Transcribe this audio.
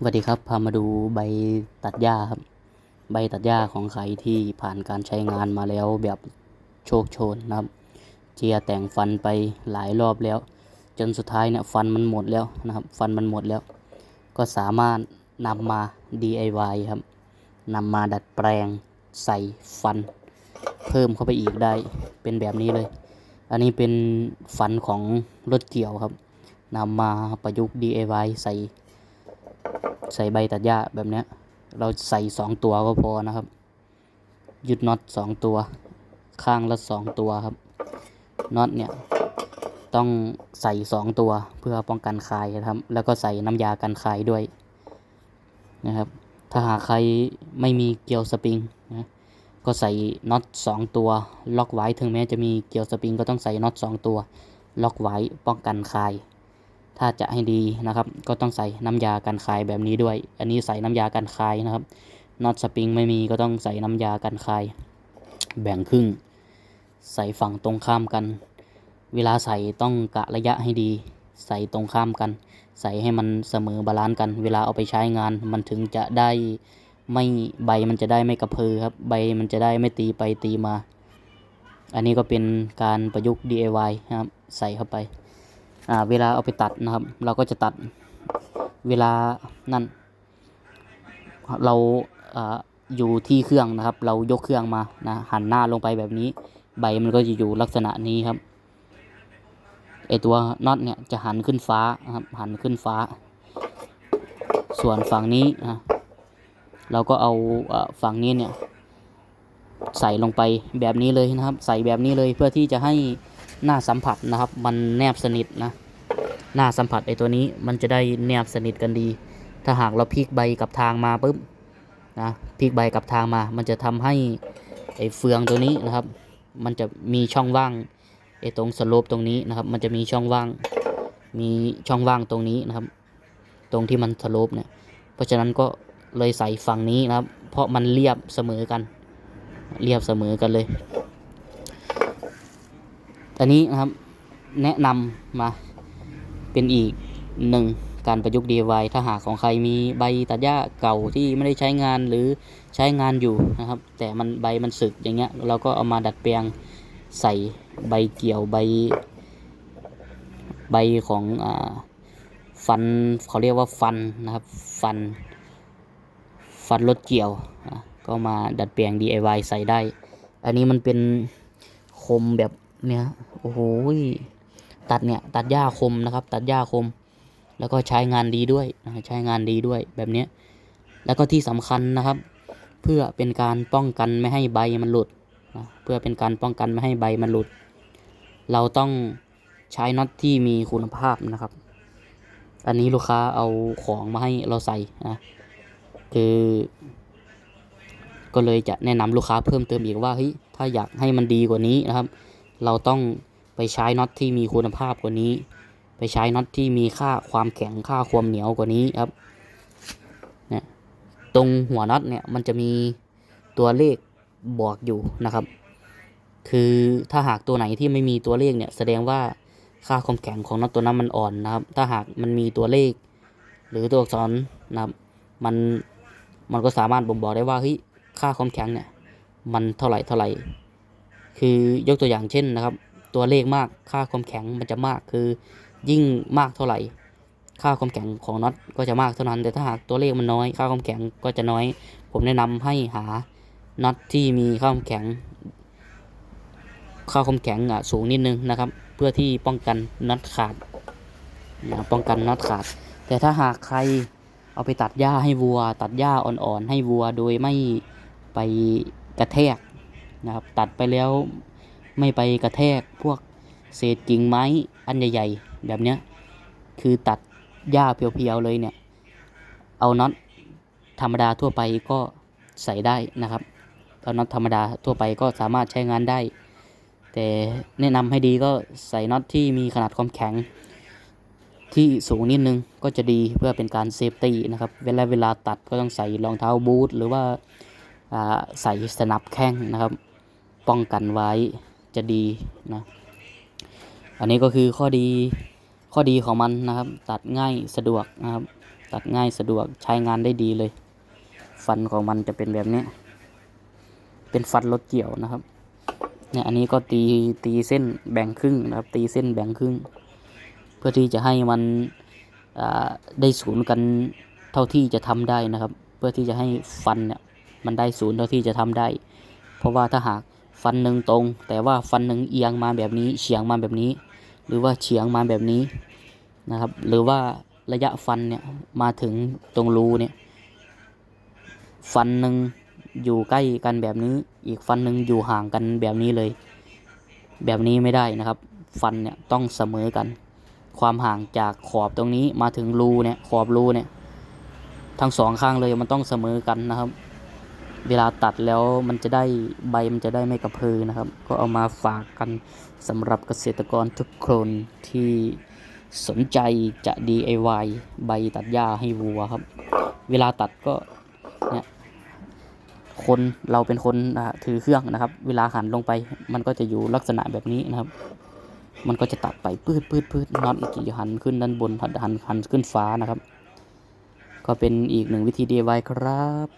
สวัสดีครับ พามาดูใบตัดหญ้าครับ ใบตัดหญ้าของใครที่ผ่านการใช้งานมาแล้วแบบโชคโชนนะครับ เจียแต่งฟันไปหลายรอบแล้ว จนสุดท้ายเนี่ยฟันมันหมดแล้วนะครับ ฟันมันหมดแล้ว ก็สามารถนำมา DIY ครับนำมาดัดแปลงใส่ฟัน เพิ่มเข้าไปอีกได้เป็นแบบนี้เลย อันนี้เป็นฟันของรถเกี่ยวครับนำมาประยุกต์ DIY ใส่ ใส่ใบตัดหญ้าแบบเนี้ย เราใส่สองตัวก็พอนะครับ ยึดน็อตสองตัว ข้างละสองตัวครับ น็อตเนี่ยต้องใส่สองตัวเพื่อป้องกันคายนะครับ แล้วก็ใส่น้ำยากันคายด้วยนะครับ ถ้าหากใครไม่มีเกลียวสปริงนะก็ใส่น็อตสองตัว ล็อกไว้ถึงแม้จะมีเกลียวสปริงก็ต้องใส่น็อตสองตัว ล็อกไว้ป้องกันคาย ถ้าจะให้ดีนะครับ ก็ต้องใส่น้ำยากันคายแบบนี้ด้วย อันนี้ใส่น้ำยากันคายนะครับน็อตสปริงไม่มีก็ต้องใส่น้ำยากันคาย แบ่งครึ่ง ใส่ฝั่งตรงข้ามกัน เวลาใส่ต้องกะระยะให้ดี ใส่ตรงข้ามกัน ใส่ให้มันเสมอบาลานซ์กัน เวลาเอาไปใช้งาน มันถึงจะได้ไม่ใบมันจะได้ไม่กระพือครับ ใบมันจะได้ไม่ตีไปตีมา อันนี้ก็เป็นการประยุกต์ DIY นะครับ ใส่เข้าไป เวลาเอาไปตัดนะครับ เราก็จะตัดเวลานั่นเราอ่าอยู่ที่เครื่องนะครับ เรายกเครื่องมานะหันหน้าลงไปแบบนี้ ใบมันก็จะอยู่ลักษณะนี้ครับไอตัวน็อตเนี่ยจะหันขึ้นฟ้านะครับหันขึ้นฟ้า ส่วนฝั่งนี้นะเราก็เอาฝั่งนี้เนี่ยใส่ลงไปแบบนี้เลยนะครับ ใส่แบบนี้เลยเพื่อที่จะให้ หน้าสัมผัสนะครับ มันแนบสนิทนะหน้าสัมผัสไอตัวนี้มันจะได้แนบสนิทกันดี ถ้าหากเราพลิกใบกับทางมาปุ๊บนะพลิกใบกับทางมา มันจะทำให้ไอเฟืองตัวนี้นะครับ มันจะมีช่องว่างไอตรงสโลปตรงนี้นะครับ มันจะมีช่องว่าง มีช่องว่างตรงนี้นะครับ ตรงที่มันสโลปเนี่ย เพราะฉะนั้นก็เลยใส่ฝั่งนี้นะครับ เพราะมันเรียบเสมอกัน เรียบเสมอกันเลย อันนี้นะครับแนะนำมาเป็นอีกหนึ่งการประยุกต์ DIY ถ้าหากของใครมีใบตัดหญ้าเก่าที่ไม่ได้ใช้งานหรือใช้งานอยู่นะครับ แต่มันใบมันสึกอย่างเงี้ยเราก็เอามาดัดแปลงใส่ใบเกี่ยวใบ ใบของอฟันเขาเรียกว่าฟันนะครับ ฟัน ฟันรถเกี่ยว ก็มาดัดแปลง DIY ใส่ได้ อันนี้มันเป็นคมแบบเนี้ย โอ้โหตัดเนี่ยตัดหญ้าคมนะครับ ตัดหญ้าคม แล้วก็ใช้งานดีด้วยใช้งานดีด้วยแบบนี้แล้วก็ที่สำคัญนะครับ เพื่อเป็นการป้องกันไม่ให้ใบมันหลุดเพื่อเป็นการป้องกันไม่ให้ใบมันหลุด เราต้องใช้น็อตที่มีคุณภาพนะครับ อันนี้ลูกค้าเอาของมาให้เราใส่นะคือก็เลยจะแนะนำลูกค้าเพิ่มเติมอีกว่าเฮ้ยถ้าอยากให้มันดีกว่านี้นะครับ เราต้อง ไปใช้น็อตที่มีคุณภาพกว่านี้ ไปใช้น็อตที่มีค่าความแข็งค่าความเหนียวกว่านี้ครับเนี่ยตรงหัวน็อตเนี่ยมันจะมีตัวเลขบอกอยู่นะครับ คือถ้าหากตัวไหนที่ไม่มีตัวเลขเนี่ยแสดงว่าค่าความแข็งของน็อตตัวนั้นมันอ่อนนะครับ ถ้าหากมันมีตัวเลข หรือตัวอักษรนะครับ มันมันก็สามารถบ่งบอกได้ว่าเฮ้ยค่าความแข็งเนี่ยมันเท่าไหร่เท่าไหร่ คือยกตัวอย่างเช่นนะครับ ตัวเลขมากค่าความแข็งมันจะมากคือยิ่งมากเท่าไหร่ ค่าความแข็งของน็อตก็จะมากเท่านั้น แต่ถ้าหากตัวเลขมันน้อย ค่าความแข็งก็จะน้อย ผมแนะนำให้หาน็อตที่มีค่าความแข็ง ค่าความแข็งอะสูงนิดนึงนะครับ เพื่อที่ป้องกันน็อตขาดนะป้องกันน็อตขาด แต่ถ้าหากใครเอาไปตัดหญ้าให้วัว ตัดหญ้าอ่อนๆให้วัวโดยไม่ไปกระแทกนะครับตัดไปแล้ว ไม่ไปกระแทกพวกเศษกิ่งไม้อันใหญ่ๆ แบบเนี้ยคือตัดหญ้าเพียวๆเลยเนี่ย เอาน็อตธรรมดาทั่วไปก็ใส่ได้นะครับเอาน็อตธรรมดาทั่วไปก็สามารถใช้งานได้ แต่แนะนำให้ดีก็ใส่น็อตที่มีขนาดความแข็ง ที่สูงนิดนึงก็จะดีเพื่อเป็นการเซฟตี้นะครับ เวลาเวลาตัดก็ต้องใส่รองเท้าบูทหรือว่าอ่าใส่สนับแข้งนะครับ ป้องกันไว้ จะดีนะอันนี้ก็คือข้อดีข้อดีของมันนะครับ ตัดง่ายสะดวกนะครับ ตัดง่ายสะดวกใช้งานได้ดีเลย ฟันของมันจะเป็นแบบนี้ เป็นฟันรถเกี่ยวนะครับเนี่ยอันนี้ก็ตีตีเส้นแบ่งครึ่งนะครับ ตีเส้นแบ่งครึ่ง เพื่อที่จะให้มันได้ศูนย์กันเท่าที่จะทำได้นะครับ เพื่อที่จะให้ฟันเนี่ยมันได้ศูนย์เท่าที่จะทำได้ เพราะว่าถ้าหาก ฟันหนึ่งตรง แต่ว่าฟันหนึ่งเอียงมาแบบนี้เฉียงมาแบบนี้ หรือว่าเฉียงมาแบบนี้นะครับ หรือว่าระยะฟันเนี่ยมาถึงตรงรูเนี่ยฟันหนึ่งอยู่ใกล้กันแบบนี้ อีกฟันหนึ่งอยู่ห่างกันแบบนี้เลย แบบนี้ไม่ได้นะครับ ฟันเนี่ยต้องเสมอกัน ความห่างจากขอบตรงนี้มาถึงรูเนี่ยขอบรูเนี่ยทั้งสองข้างเลยมันต้องเสมอกันนะครับ เวลาตัดแล้วมันจะได้ใบมันจะได้ไม่กระเพือนะครับ ก็เอามาฝากกันสำหรับเกษตรกรทุกคนที่สนใจจะ DIY ใบตัดหญ้าให้วัวครับ เวลาตัดก็เนี่ยคนเราเป็นคนถือเครื่องนะครับ เวลาหันลงไป มันก็จะอยู่ลักษณะแบบนี้นะครับ มันก็จะตัดไปปืดปืดปืดน็อตกี่หันขึ้นด้านบนหันหันหันขึ้นฟ้านะครับ ก็เป็นอีกหนึ่งวิธี DIY ครับ